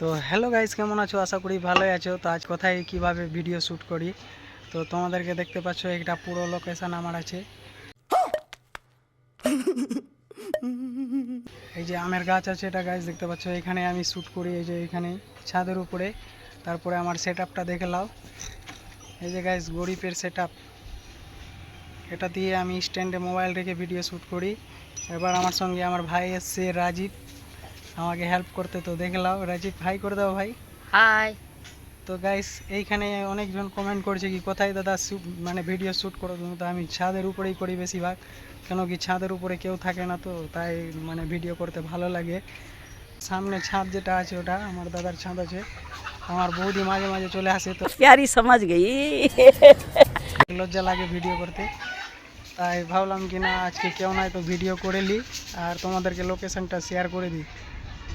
তো hello guys কেমন আছো? আশা করি ভালোই আছো। তো আজ কোথায়, কীভাবে ভিডিও শ্যুট করি? তো তোমাদেরকে দেখতে পাচ্ছ, একটা পুরো লোকেশন আমার আছে। এই যে আমের গাছ আছে এটা গাছ দেখতে পাচ্ছ, এখানে আমি শ্যুট করি, এই যে এখানে ছাদের উপরে। তারপরে আমার সেট আপটা দেখে নাও। এই যে গাইস গরিবের সেট এটা দিয়ে আমি স্ট্যান্ডে মোবাইল রেখে ভিডিও শ্যুট করি। এবার আমার সঙ্গে আমার ভাই এসছে, রাজীব। আমাকে হেল্প করতে তো দেখলাম। রাজীব ভাই করে দাও ভাই। হাই তো গাইস এইখানে অনেকজন কমেন্ট করছে কি কোথায় দাদা মানে ভিডিও শ্যুট করো তুমি? তো আমি ছাদের উপরেই করি বেশিরভাগ। কেন কি ছাদের উপরে কেউ থাকে না তো তাই মানে ভিডিও করতে ভালো লাগে। সামনে ছাদ যেটা আছে ওটা আমার দাদার ছাদ আছে। আমার বৌদি মাঝে মাঝে চলে আসে তো। প্যারি সমাজ গেই। লজ্জা লাগে ভিডিও করতে। তাই ভাবলাম কি না আজকে কেউ নাই তো ভিডিও করে লি আর তোমাদেরকে লোকেশনটা শেয়ার করে দিই।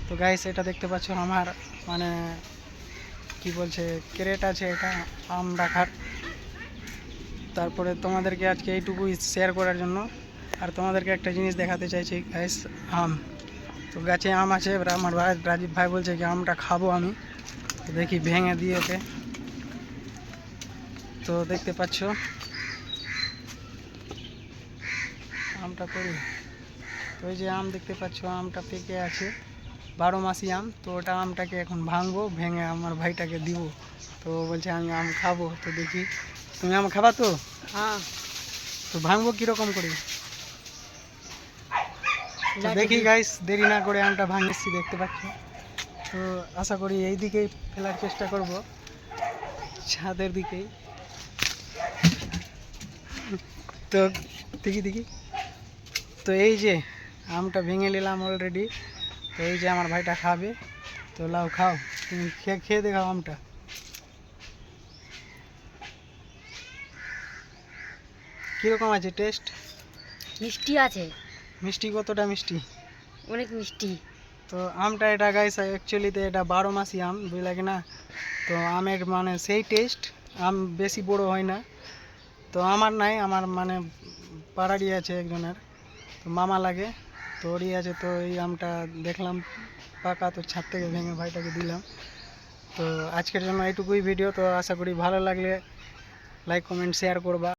তো গাইস এটা দেখতে পাচ্ছ আমার মানে কি বলছে ক্রেট আছে এটা, আম রাখার। তারপরে তোমাদেরকে আজকে এইটুকুই শেয়ার করার জন্য। আর তোমাদেরকে একটা জিনিস দেখাতে চাইছি গাইস আম। তো গাছে আম আছে, এবার আমার ভাই, রাজীব ভাই বলছে কি, আমটা খাব আমি। তো দেখি ভেঙে দিই ওকে তো দেখতে পাচ্ছ, আমটা করি। তো এই যে আম দেখতে পাচ্ছ, আমটা পেকে আছে। বারো মাসি আম তো ওটা আমটাকে এখন ভাঙবো ভেঙে আমার ভাইটাকে দিব। তো বলছে আমি আম খাব। তো দেখি তুমি আম খাবা তো? हाँ তো ভাঙবো কীরকম করে? তো দেখি গাইস দেরি না করে আমটা ভাঙেছি দেখতে পাচ্ছ? তো আশা করি এই দিকেই ফেলার চেষ্টা করব ছাদের দিকেই। তো দেখি দেখি। তো এই যে আমটা ভেঙে নিলাম অলরেডি তো এই যে আমার ভাইটা খাবে তো লাও খাও তুমি খেয়ে খেয়ে দেখাও আমটা। কীরকম আছে টেস্ট মিষ্টি আছে। মিষ্টি কতটা মিষ্টি? অনেক মিষ্টি। তো আমটা এটা গাইস অ্যাকচুয়ালিতে এটা বারো মাসি আম বুঝলে কি না? তো আমের মানে সেই টেস্ট আম বেশি বড় হয় না। তো আমার নাই আমার মানে পাড়ারই আছে একজনের। তো মামা লাগে। তো ওরই আছে তো এই আমটা দেখলাম, পাকা তো ছাদ থেকে ভেঙে ভাইটাকে দিলাম। তো আজকের জন্য এইটুকুই ভিডিও তো আশা করি ভালো লাগলে লাইক কমেন্ট শেয়ার করবা।